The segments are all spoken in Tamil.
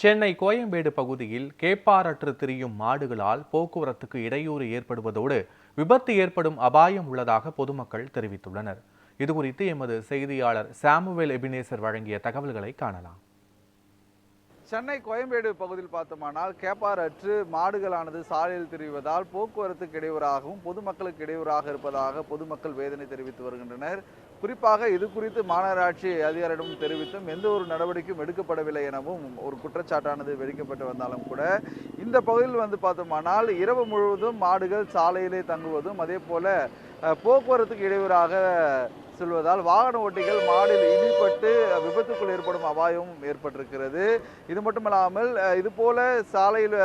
சென்னை கோயம்பேடு பகுதியில் கேப்பாரற்று திரியும் மாடுகளால் போக்குவரத்துக்கு இடையூறு ஏற்படுவதோடு விபத்து ஏற்படும் அபாயம் உள்ளதாக பொதுமக்கள் தெரிவித்துள்ளனர். இதுகுறித்து எமது செய்தியாளர் சாமுவேல் எபினேசர் வழங்கிய தகவல்களை காணலாம். சென்னை கோயம்பேடு பகுதியில் பார்த்தோமானால் கேப்பாரற்று மாடுகளானது சாலையில் திரிவதால் போக்குவரத்துக்கு இடையூறாகவும் பொதுமக்களுக்கு இடையூறாக இருப்பதாக பொதுமக்கள் வேதனை தெரிவித்து வருகின்றனர். குறிப்பாக இது குறித்து மாநகராட்சி அதிகாரிடம் தெரிவித்தும் எந்த ஒரு நடவடிக்கையும் எடுக்கப்படவில்லை எனவும் ஒரு குற்றச்சாட்டானது வெடிக்கப்பட்டு வந்தாலும் கூட. இந்த பகுதியில் வந்து பார்த்தோமானால் இரவு முழுவதும் மாடுகள் சாலையிலே தங்குவதும் அதே போல போக்குவரத்துக்கு இடையூறாக செல்வதால் வாகன ஓட்டிகள் மாடில் இடிபட்டு விபத்துக்குள் ஏற்படும் அபாயமும் ஏற்பட்டிருக்கிறது. இது மட்டுமல்லாமல் இல்லாமல் இது போல சாலையில்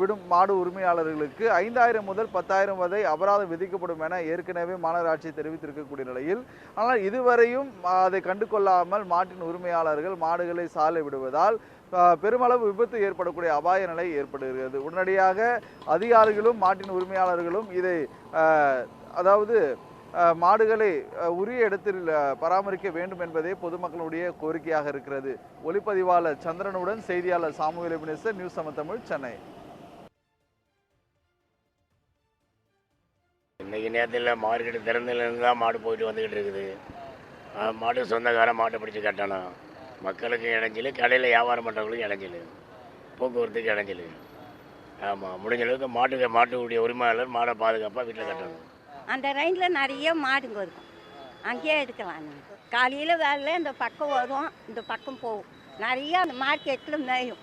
விடும் மாடு உரிமையாளர்களுக்கு ஐந்தாயிரம் முதல் பத்தாயிரம் வரை அபராதம் விதிக்கப்படும் என ஏற்கனவே மாநகராட்சி தெரிவித்திருக்கக்கூடிய நிலையில் ஆனால் இதுவரையும் அதை கண்டு கொள்ளாமல் மாட்டின் உரிமையாளர்கள் மாடுகளை சாலை விடுவதால் பெருமளவு விபத்து ஏற்படக்கூடிய அபாய நிலை ஏற்படுகிறது. உடனடியாக அதிகாரிகளும் மாட்டின் உரிமையாளர்களும் இதை அதாவது மாடுகளை உரிய இடத்தில் பராமரிக்க வேண்டும் என்பதே பொதுமக்களுடைய கோரிக்கையாக இருக்கிறது. ஒளிப்பதிவாளர் சந்திரனுடன் செய்தியாளர் Samuel Ebenezer news seven Tamil Chennai. இன்றைக்கி நேரத்தில் மார்க்கெட்டு திறந்ததுலேருந்து தான் மாடு போயிட்டு வந்துக்கிட்டு இருக்குது. மாடு சொந்தக்காரன் மாட்டை பிடிச்சி கட்டணும். மக்களுக்கு இடைஞ்சல் கடையில் வியாபாரம் பண்ணுறவங்களுக்கு இடைஞ்சல் போக்குவரத்துக்கு இடைஞ்சல். ஆமாம் முடிஞ்ச அளவுக்கு மாட்டுக்கு மாட்டுடைய உரிமையாளர் மாடை பாதுகாப்பாக வீட்டில் கட்டணும். அந்த ரைனில் நிறைய மாடுங்க இருக்கும். அங்கேயே எடுக்கலாம் நீங்கள் காலையில் வேலையில் இந்த பக்கம் வரும் இந்த பக்கம் போகும் நிறைய அந்த மார்க்கெட்டில் மேயும்.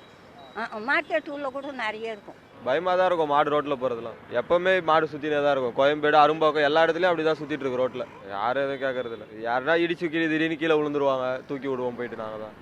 மார்க்கெட் உள்ள கூட நிறைய இருக்கும். பயமாக தான் இருக்கும் மாடு ரோட்டில் போகிறதுலாம் எப்போவுமே மாடு சுற்றினே தான் இருக்கும். கோயம்பேடு அரும்பாக்கம் எல்லா இடத்துலையும் அப்படி தான் சுற்றிட்டு இருக்கு ரோட்டில் யாரும் எதுவும் கேட்கறதில்ல யாருன்னா இடிச்சு கீழே திடீர்னு கீழே விழுந்துருவாங்க. தூக்கி விடுவோம் போயிட்டு நாங்கள் தான்